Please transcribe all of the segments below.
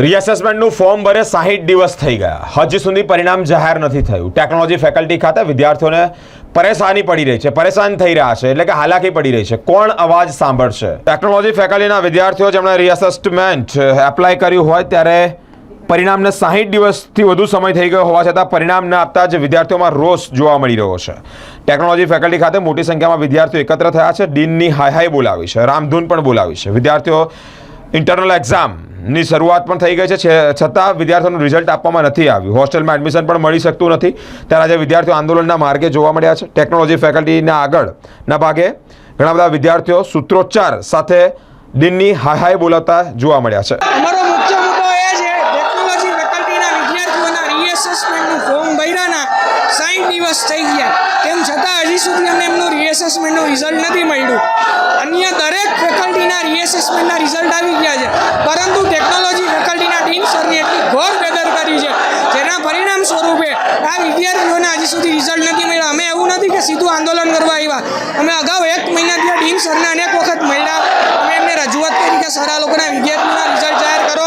રીએસેસમેન્ટનું form ભરે સાહીઠ દિવસ થઈ ગયા. હજી સુધી પરિણામ જાહેર નથી થયું. ટેકનોલોજી ફેકલ્ટી ખાતે વિદ્યાર્થીઓને પરેશાની પડી રહી છે. પરેશાન થઈ રહ્યા છે. એટલે કે હાલાકી પડી રહી છે. કોણ અવાજ સાંભળશે? ટેકનોલોજી ફેકલ્ટીના વિદ્યાર્થીઓ જેમણે રીએસેસમેન્ટ એપ્લાય કર્યું હોય ત્યારે પરિણામને સાહીઠ દિવસથી વધુ સમય થઈ ગયો હોવા છતાં પરિણામ ન આપતા જ વિદ્યાર્થીઓમાં રોષ જોવા મળી રહ્યો છે. ટેકનોલોજી ફેકલ્ટી ખાતે મોટી સંખ્યામાં વિદ્યાર્થીઓ એકત્ર થયા છે. ડીનની હાય હાય બોલાવી છે. રામધૂન પણ બોલાવી છે. વિદ્યાર્થીઓ ઇન્ટરનલ એક્ઝામની શરૂઆત પણ થઈ ગઈ છે. છતાં વિદ્યાર્થીઓનું રિઝલ્ટ આપવામાં નથી આવ્યું. હોસ્ટેલમાં એડમિશન પણ મળી શકતું નથી. ત્યારે આજે વિદ્યાર્થીઓ આંદોલનના માર્ગે જોવા મળ્યા છે. ટેકનોલોજી ફેકલ્ટીના આગળના ભાગે ઘણા બધા વિદ્યાર્થીઓ સૂત્રોચ્ચાર સાથે દિનની હાય હાય બોલાવતા જોવા મળ્યા છે. હજી સુધી રિઝલ્ટ નથી મળ્યું. અન્ય દરેક ફેકલ્ટીના રીએસેસમેન્ટના રિઝલ્ટ આવી ગયા છે પરંતુ ટેકનોલોજી ફેકલ્ટીના ડીન સરની એટલી ઘોર બેદરકારી છે જેના પરિણામ સ્વરૂપે આ વિદ્યાર્થીઓને હજી સુધી રિઝલ્ટ નથી મળ્યા અમે એવું નથી કે સીધું અમે અગાઉ એક મહિનાથી ડીન સરને અનેક વખત મળ્યા. અમે એમને રજૂઆત કરી કે, સર, આ લોકોના વિદ્યાર્થીઓના રિઝલ્ટ જાહેર કરો.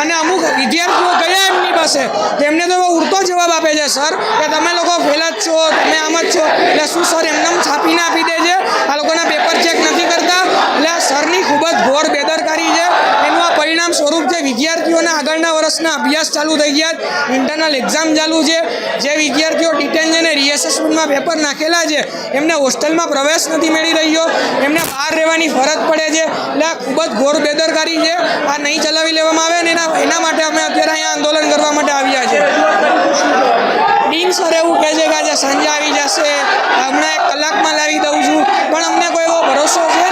અને અમુક વિદ્યાર્થીઓ ગયા એમની પાસે. તેમને તો એવો ઉડતો જવાબ આપે છે, સર, કે તમે લોકો ફેલ જ છો, તમે આમ જ છો. એટલે શું સર એમને છાપીને આપી દે છે આ લોકોના પેપર ચેક નથી કરતા એટલે આ સરની ખૂબ જ ઘોર બેદરકારી છે એનું આ પરિણામ સ્વરૂપ છે વિદ્યાર્થીઓના આગળના વર્ષના અભ્યાસ ચાલુ થઈ ગયા. ઇન્ટરનલ એક્ઝામ ચાલુ છે. જે વિદ્યાર્થીઓ ડિટેન્શન અને રિએસેસમેન્ટમાં પેપર નાખેલા છે, એમને હોસ્ટેલમાં પ્રવેશ નથી મળી રહ્યો. એમને બહાર રહેવાની ફરજ પડે છે. એટલે આ ખૂબ જ ઘોર બેદરકારી છે. આ નહીં ચલાવી લેવામાં આવે ને એના એના માટે અમે અત્યારે અહીંયા આંદોલન કરવા માટે આવ્યા છે ડીન સર એવું કહે છે કે આજે સાંજે આવી જશે. હમણાં એક કલાકમાં લાવી દઉં છું. પણ અમને કોઈ એવો ભરોસો છે?